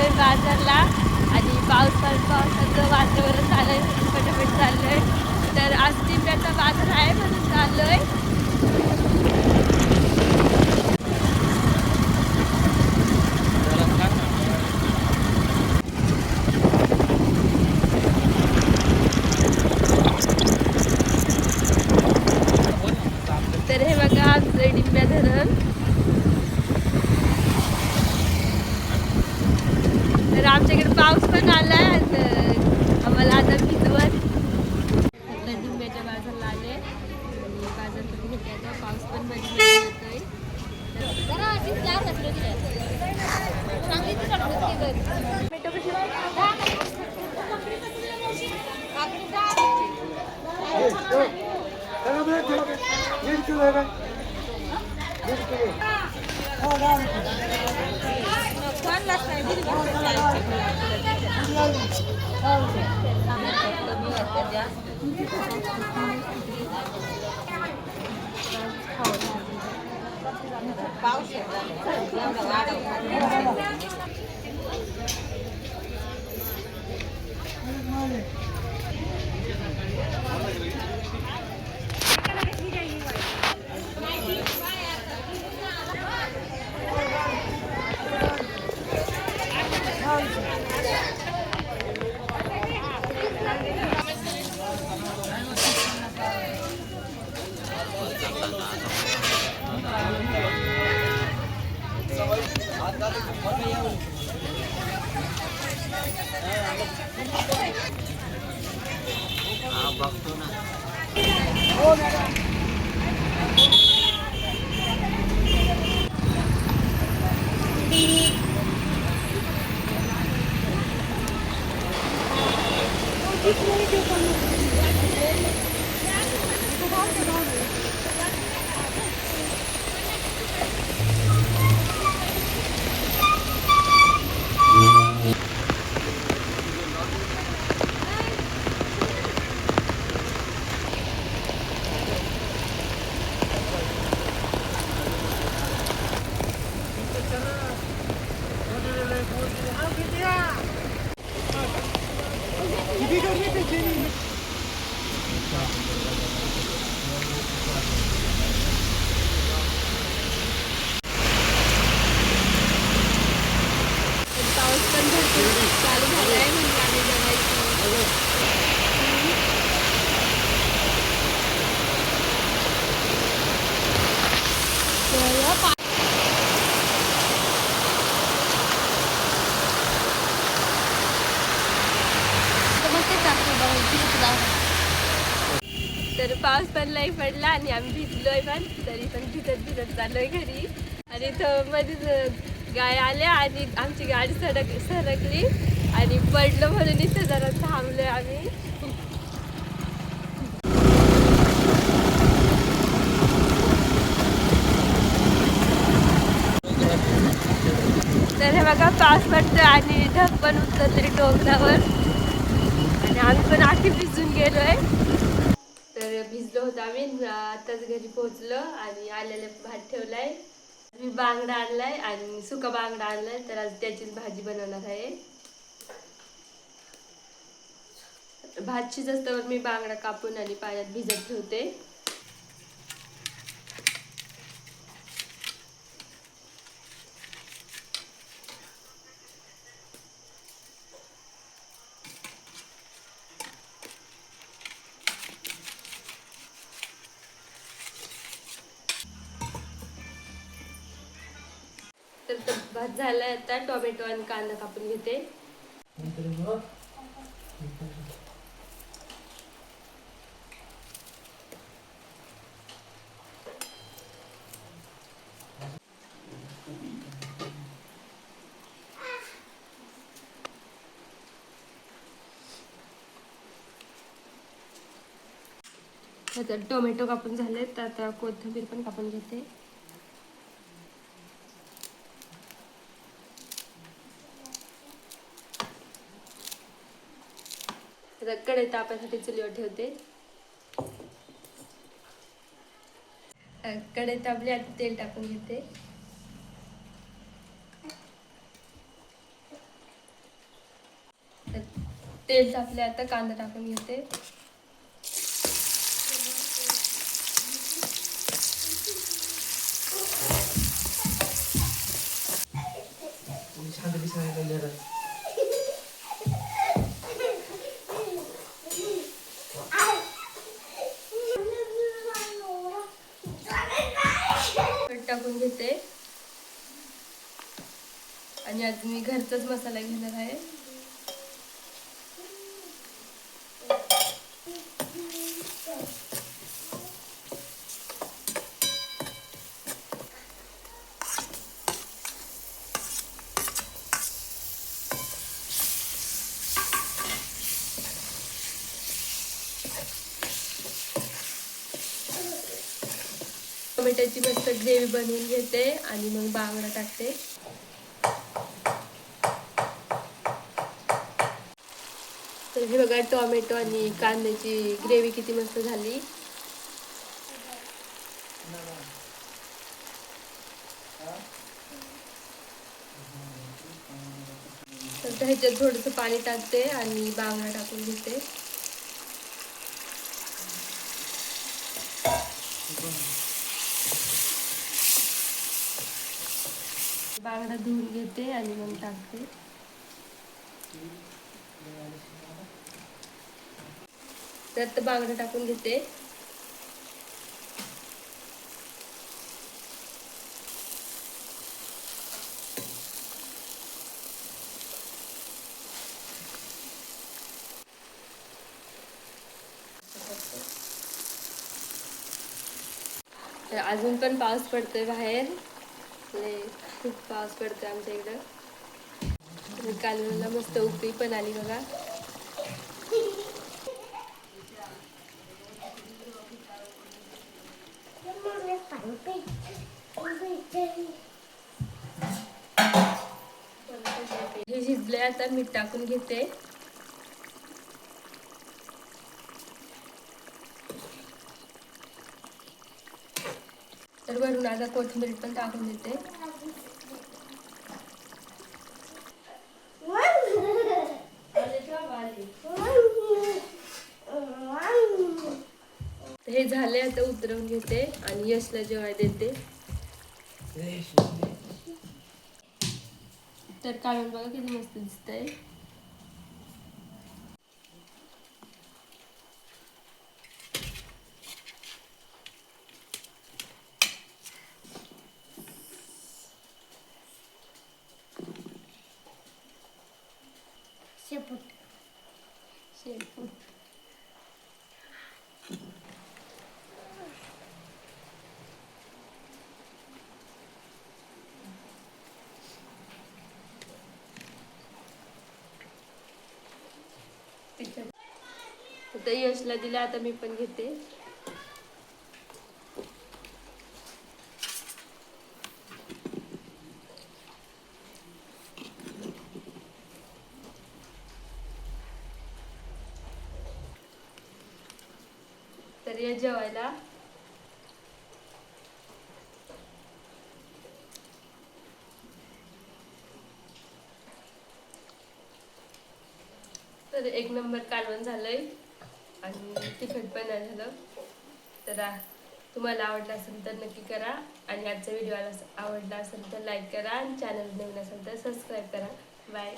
चाललोय बाजारला आणि पाऊस पावसाचं वातावरण चाललंय आहे 保险的，这样的拉倒。ম্যাডাম टोमॅटो कशी पाऊस पण भरपूर चालू झालाय म्हणजे आम्ही जगायचं तर पाऊस पण लई पडला आणि आम्ही भिजलोय पण तरी पण भिजत भिजत चाललोय घरी. आणि इथं मध्येच गाय आल्या आणि आमची गाडी सडक सरकली आणि पडलो म्हणून इथं जरा थांबलोय आम्ही. तर हे बघा पाऊस पडतोय आणि ढग पण उतरले डोंगरावर. आणि आम्ही पण आखी भिजून गेलोय. भिजलो होतो आम्ही. आताच घरी पोहोचलो आणि आलेले भात ठेवलाय. मी बांगडा आणलाय आणि सुका बांगडा आणलाय. तर आज त्याचीच भाजी बनवणार आहे. भात शिजस्तवर मी बांगडा कापून आणि पाण्यात भिजत ठेवते. भात झालाय आता टोमॅटो आणि कांदा कापून घेते. आता टोमॅटो कापून झाले तर आता कोथिंबीर पण कापून घेते. आता कडे तापासाठी चुलीवर ठेवते. कडे तापले आता तेल टाकून घेते. तेल तापले आता कांदा टाकून घेते. आणि आज मी घरचाच मसाला घेणार आहे. टोमॅटोची मस्त ग्रेव्ही बनवून घेते आणि मग बांगडा टाकते. तर हे बघा टोमॅटो आणि कांद्याची ग्रेव्ही किती मस्त झाली. तर ह्याच्यात थोडंसं पाणी टाकते आणि बांगडा टाकून घेते. बांगडा धुवून घेते आणि मग टाकते. त्यात बांगडा टाकून घेते. तर अजून पण पाऊस पडतोय बाहेर. खूप पाऊस पडतोय आमच्या इकडं. कालवणाला मस्त उपी पण आली बघा. हे शिजले आता मीठ टाकून घेते. तर वरून आता कोथिंबीर पण टाकून देते तर हे झाले आता उतरवून घेते आणि यशला जेवाय देते. तर काढून बघा किती मस्त दिसतंय शेपूट तिखट तर यशला दिलं आता मी पण घेते. तर या जेवायला. तर एक नंबर कालवण झालंय. आणि तिखट पण नाही झालं तर तुम्हाला आवडला असेल तर नक्की करा. आणि आजचा व्हिडिओ आवडला असेल तर लाईक करा. आणि चॅनल नवीन असेल तर सबस्क्राईब करा. बाय